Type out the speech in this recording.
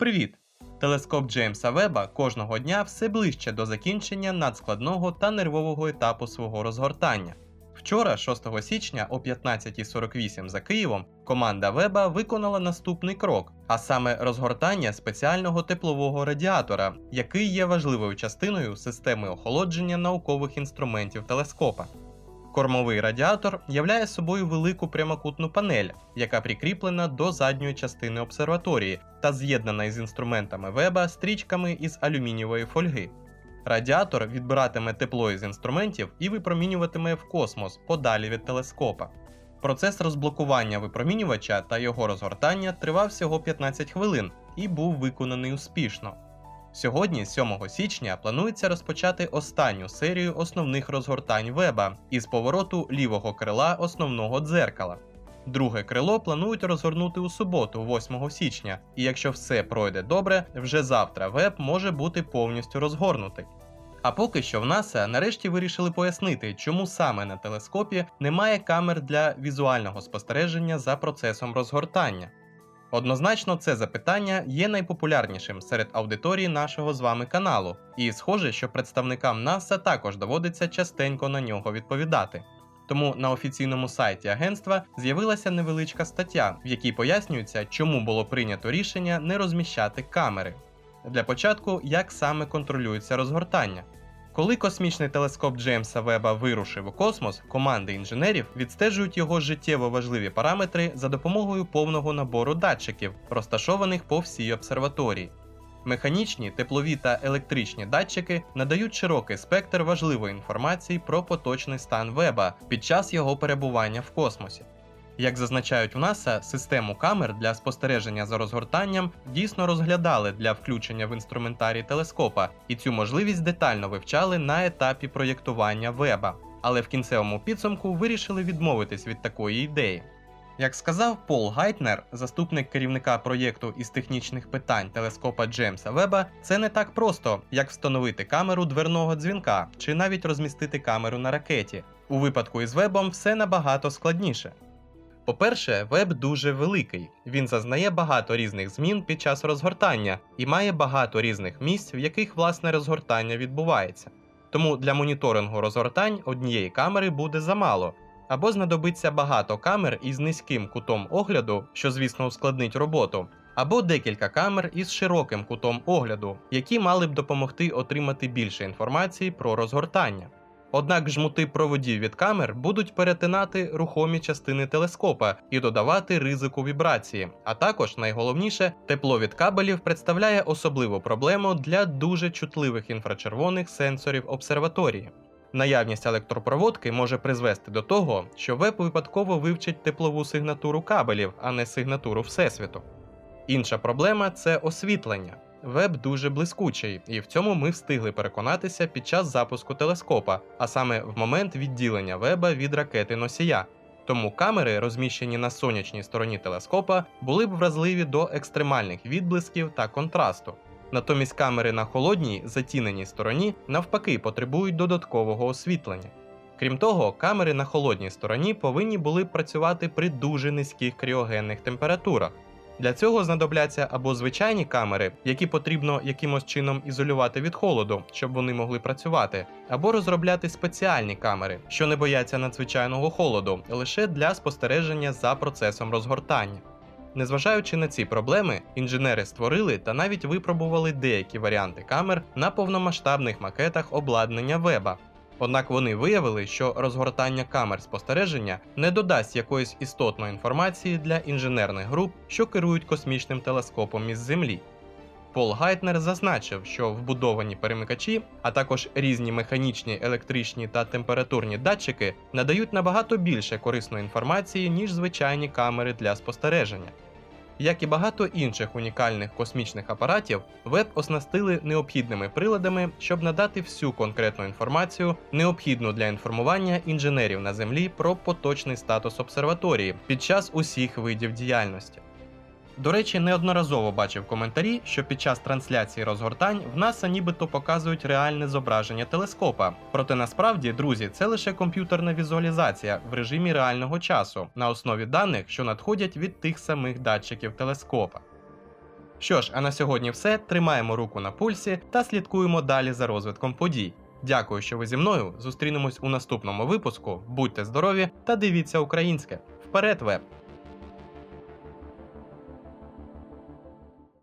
Привіт! Телескоп Джеймса Веба кожного дня все ближче до закінчення надскладного та нервового етапу свого розгортання. Вчора, 6 січня о 15.48 за Києвом, команда Веба виконала наступний крок, а саме розгортання спеціального теплового радіатора, який є важливою частиною системи охолодження наукових інструментів телескопа. Кормовий радіатор являє собою велику прямокутну панель, яка прикріплена до задньої частини обсерваторії та з'єднана із інструментами веба стрічками із алюмінієвої фольги. Радіатор відбиратиме тепло із інструментів і випромінюватиме в космос подалі від телескопа. Процес розблокування випромінювача та його розгортання тривав всього 15 хвилин і був виконаний успішно. Сьогодні, 7 січня, планується розпочати останню серію основних розгортань веба із повороту лівого крила основного дзеркала. Друге крило планують розгорнути у суботу, 8 січня, і якщо все пройде добре, вже завтра веб може бути повністю розгорнутий. А поки що в НАСА нарешті вирішили пояснити, чому саме на телескопі немає камер для візуального спостереження за процесом розгортання. Однозначно, це запитання є найпопулярнішим серед аудиторії нашого з вами каналу, і схоже, що представникам НАСА також доводиться частенько на нього відповідати. Тому на офіційному сайті агентства з'явилася невеличка стаття, в якій пояснюється, чому було прийнято рішення не розміщати камери. Для початку, як саме контролюється розгортання. Коли космічний телескоп Джеймса Веба вирушив у космос, команди інженерів відстежують його життєво важливі параметри за допомогою повного набору датчиків, розташованих по всій обсерваторії. Механічні, теплові та електричні датчики надають широкий спектр важливої інформації про поточний стан веба під час його перебування в космосі. Як зазначають в НАСА, систему камер для спостереження за розгортанням дійсно розглядали для включення в інструментарій телескопа, і цю можливість детально вивчали на етапі проєктування веба, але в кінцевому підсумку вирішили відмовитись від такої ідеї. Як сказав Пол Гайтнер, заступник керівника проєкту із технічних питань телескопа Джеймса Веба, це не так просто, як встановити камеру дверного дзвінка чи навіть розмістити камеру на ракеті. У випадку із вебом все набагато складніше. По-перше, веб дуже великий. Він зазнає багато різних змін під час розгортання і має багато різних місць, в яких власне розгортання відбувається. Тому для моніторингу розгортань однієї камери буде замало, або знадобиться багато камер із низьким кутом огляду, що, звісно, ускладнить роботу, або декілька камер із широким кутом огляду, які мали б допомогти отримати більше інформації про розгортання. Однак жмути проводів від камер будуть перетинати рухомі частини телескопа і додавати ризику вібрації. А також найголовніше, тепло від кабелів представляє особливу проблему для дуже чутливих інфрачервоних сенсорів обсерваторії. Наявність електропроводки може призвести до того, що веб випадково вивчить теплову сигнатуру кабелів, а не сигнатуру Всесвіту. Інша проблема це освітлення. Веб дуже блискучий, і в цьому ми встигли переконатися під час запуску телескопа, а саме в момент відділення веба від ракети носія. Тому камери, розміщені на сонячній стороні телескопа, були б вразливі до екстремальних відблисків та контрасту. Натомість камери на холодній, затіненій стороні навпаки потребують додаткового освітлення. Крім того, камери на холодній стороні повинні були б працювати при дуже низьких кріогенних температурах. Для цього знадобляться або звичайні камери, які потрібно якимось чином ізолювати від холоду, щоб вони могли працювати, або розробляти спеціальні камери, що не бояться надзвичайного холоду, лише для спостереження за процесом розгортання. Незважаючи на ці проблеми, інженери створили та навіть випробували деякі варіанти камер на повномасштабних макетах обладнання веба. Однак вони виявили, що розгортання камер спостереження не додасть якоїсь істотної інформації для інженерних груп, що керують космічним телескопом із Землі. Пол Гайтнер зазначив, що вбудовані перемикачі, а також різні механічні, електричні та температурні датчики надають набагато більше корисної інформації, ніж звичайні камери для спостереження. Як і багато інших унікальних космічних апаратів, веб оснастили необхідними приладами, щоб надати всю конкретну інформацію, необхідну для інформування інженерів на Землі про поточний статус обсерваторії під час усіх видів діяльності. До речі, неодноразово бачив коментарі, що під час трансляції розгортань в НАСА нібито показують реальне зображення телескопа. Проте насправді, друзі, це лише комп'ютерна візуалізація в режимі реального часу на основі даних, що надходять від тих самих датчиків телескопа. Що ж, а на сьогодні все. Тримаємо руку на пульсі та слідкуємо далі за розвитком подій. Дякую, що ви зі мною. Зустрінемось у наступному випуску. Будьте здорові та дивіться українське. Вперед, веб!